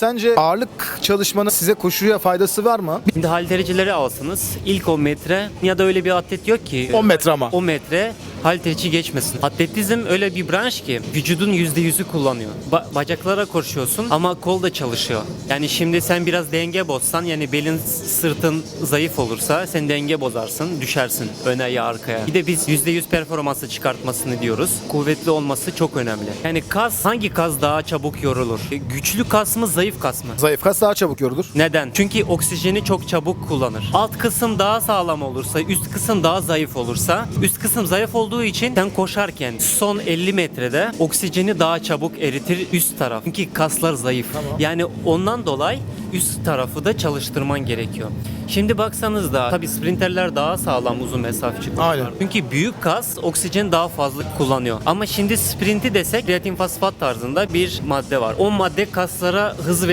Sence ağırlık çalışmanın size koşuya faydası var mı? Şimdi haltericileri alsınız. İlk 10 metre ya da öyle bir atlet yok ki. 10 metre ama. 10 metre halterici geçmesin. Atletizm öyle bir branş ki vücudun %100'ü kullanıyor. Ba- bacaklara koşuyorsun ama kol da çalışıyor. Yani şimdi sen biraz denge bozsan yani belin sırtın zayıf olursa sen denge bozarsın düşersin öne ya arkaya. Bir de biz %100 performansı çıkartmasını diyoruz. Kuvvetli olması çok önemli. Yani kas hangi kas daha çabuk yorulur? E, Güçlü kas mı zayıf kas mı? Zayıf kas daha çabuk yorulur. Neden? Çünkü oksijeni çok çabuk kullanır. Alt kısım daha sağlam olursa, üst kısım daha zayıf olursa, üst kısım zayıf olduğu için sen koşarken son 50 metrede oksijeni daha çabuk eritir üst taraf. Çünkü kaslar zayıf. Yani ondan dolayı üst tarafı da çalıştırman gerekiyor. Şimdi baksanız da tabii sprinterler daha sağlam uzun mesafe çıkıyorlar. Aynen. Çünkü büyük kas oksijen daha fazla kullanıyor. Ama şimdi sprinti desek kreatin fosfat tarzında bir madde var. O madde kaslara hız veriyor.